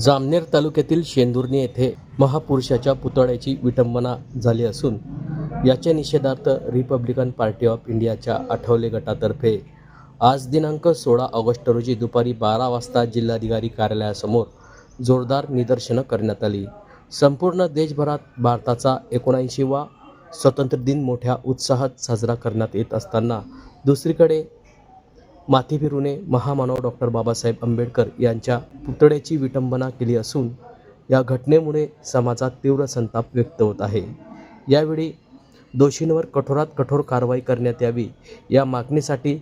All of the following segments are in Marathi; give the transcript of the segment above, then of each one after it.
जामनेर तालुक्यातील शेंदुर्णी येथे महापुरुषाच्या पुतळ्याची विटंबना झाली असून याच्या निषेधार्थ रिपब्लिकन पार्टी ऑफ इंडियाच्या आठवले गटातर्फे आज दिनांक सोळा ऑगस्ट रोजी दुपारी बारा वाजता जिल्हाधिकारी कार्यालयासमोर जोरदार निदर्शनं करण्यात आली. संपूर्ण देशभरात भारताचा एकोणऐंशीवा स्वातंत्र्य दिन मोठ्या उत्साहात साजरा करण्यात येत असताना दुसरीकडे माथेफिरूने महामानव डॉक्टर बाबासाहेब आंबेडकर यांच्या पुतळ्याची विटंबना केली असून या घटनेमुळे समाजात तीव्र संताप व्यक्त होत आहे. यावेळी दोषींवर कठोरात कठोर कारवाई करण्यात यावी या मागणीसाठी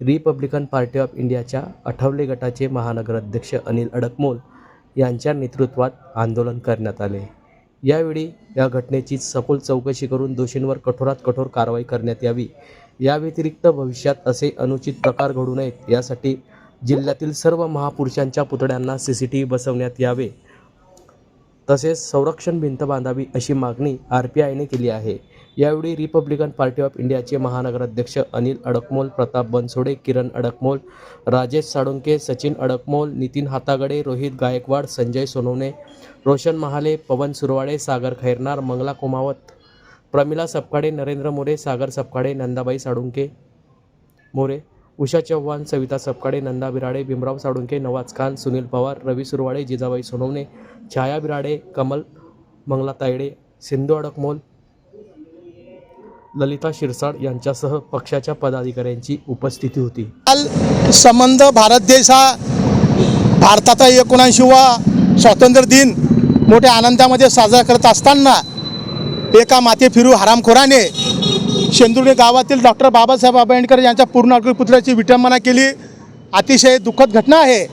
रिपब्लिकन पार्टी ऑफ इंडियाच्या आठवले गटाचे महानगराध्यक्ष अनिल अडकमोल यांच्या नेतृत्वात आंदोलन करण्यात आले. यावेळी या घटनेची सखोल चौकशी करून दोषींवर कठोरात कठोर कारवाई करण्यात यावी. या व्यतिरिक्त भविष्यात असे अनुचित प्रकार घडू नयेत. यासाठी जिल्ह्यातील सर्व महापुरुषांच्या पुतळ्यांना सी सी टी व्ही बसवण्यात यावे. तसेच संरक्षण भिंत बांधावी अशी मागणी आर पी आयने केली आहे. यावेळी रिपब्लिकन पार्टी ऑफ इंडियाचे महानगराध्यक्ष अनिल अडकमोल प्रताप बनसोडे किरण अडकमोल राजेश साळुंके सचिन अडकमोल नितीन हातागडे रोहित गायकवाड संजय सोनवणे रोशन महाले पवन सुरवाडे सागर खैरनार मंगला कुमावत प्रमिला सपकाडे नरेंद्र मोरे सागर सपकाडे नंदाबाई साळुंके मोरे उषा चव्हाण सविता सपकाडे नंदा बिराडे भीमराव साळुंके नवाज खान सुनील पवार रवी सुरवाडे जिजाबाई सोनवणे छाया बिराडे कमल मंगला तायडे सिंधू अडकमोल ललिता शिरसाड यांच्यासह पक्षाच्या पदाधिकाऱ्यांची उपस्थिती होती. काल संबंध भारत देश हा भारताचा एकोणऐंशीवा स्वातंत्र्य दिन मोठ्या आनंदामध्ये साजरा करत असताना एका माथे फिरू हरामखोराने शेंदुर्णे गावातील डॉक्टर बाबासाहेब आंबेडकर यांच्या पूर्ण पुतळ्याची विटंबना केली. अतिशय दुःखद घटना आहे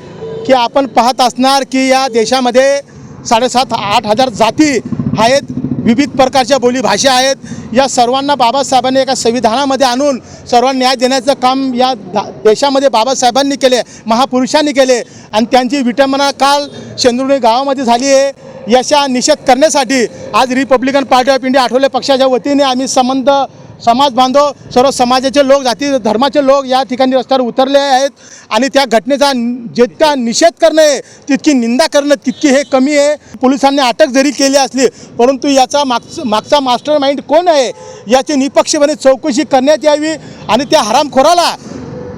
की आपण पाहत असणार की या देशामध्ये साडेसात आठ हजार जाती आहेत विविध प्रकारच्या बोलीभाषा आहेत. या सर्वांना बाबासाहेबांनी एका संविधानामध्ये आणून सर्वांना न्याय देण्याचं काम या दा- देशामध्ये बाबासाहेबांनी केले महापुरुषांनी केले. आणि त्यांची विटंबना काल शेंदुर्णी गावामध्ये झाली आहे. याचा निषेध करण्यासाठी आज republican party of India Athawale पक्षाच्या वतीने आम्ही संबंध समाज बांधव सर्व समाजाचे लोक जाती धर्माचे लोक या ठिकाणी रस्त्यावर उतरले आहेत आणि त्या घटनेचा जितका निषेध करणे तितकी निंदा करणं तितकी हे कमी आहे. पोलिसांनी अटक जरी केली असली परंतु याचा मागचा मागचा मास्टर माइंड कोण आहे याची निपक्षपणे चौकशी करण्यात यावी आणि त्या हरामखोराला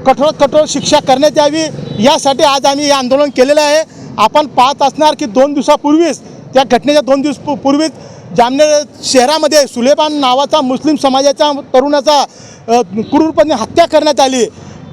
कठोर कठोर शिक्षा करण्यात यावी यासाठी आज आम्ही हे आंदोलन केलेलं आहे. आपण पाहत असणार की दोन दिवसापूर्वीच त्या घटनेच्या दोन दिवस पूर्वीच जामनेर शहरामध्ये सुलेमान नावाचा मुस्लिम समाजाच्या तरुणाचा क्रूरपणे हत्या करण्यात आली.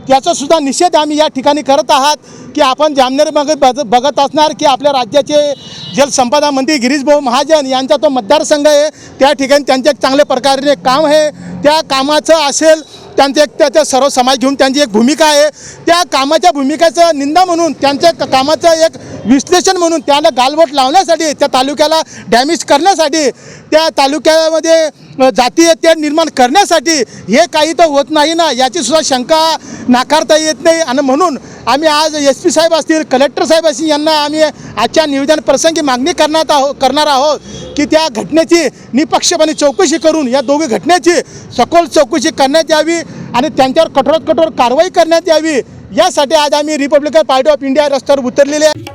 याचासुद्धा निषेध आम्ही या ठिकाणी करत आहात की आपण जामनेरमध्ये बघ बघत असणार की आपल्या राज्याचे जलसंपदा मंत्री गिरीशभाऊ महाजन यांचा तो मतदारसंघ आहे. त्या ठिकाणी त्यांचे चांगल्या प्रकारे काम आहे. त्या कामाचं असेल त्यांचे एक त्याचा सर्व समाज घेऊन त्यांची एक भूमिका आहे. त्या कामाच्या भूमिकेचं निंदा म्हणून त्यांच्या कामाचं एक विश्लेषण म्हणून त्याला गालबोट लावण्यासाठी त्या तालुक्याला डॅमेज करण्यासाठी त्या तालुक्यामध्ये जातीय ते निर्माण करण्यासाठी हे काही तर होत नाही ना याची सुद्धा शंका नाकारता येत नाही. आणि म्हणून आम्ही आज एस पी साहेब असतील कलेक्टर साहेब असतील यांना आम्ही आजच्या निवेदन प्रसंगी मागणी करण्यात आहो करणार आहोत. की त्या घटनेची निपक्षपणे चौकशी करून या दोघी घटनेची सखोल चौकशी करण्यात यावी आणि त्यांच्यावर कठोरात कठोर कारवाई करण्यात यावी. यासाठी आज आम्ही रिपब्लिकन पार्टी ऑफ इंडिया रस्त्यावर उतरलेले आहे.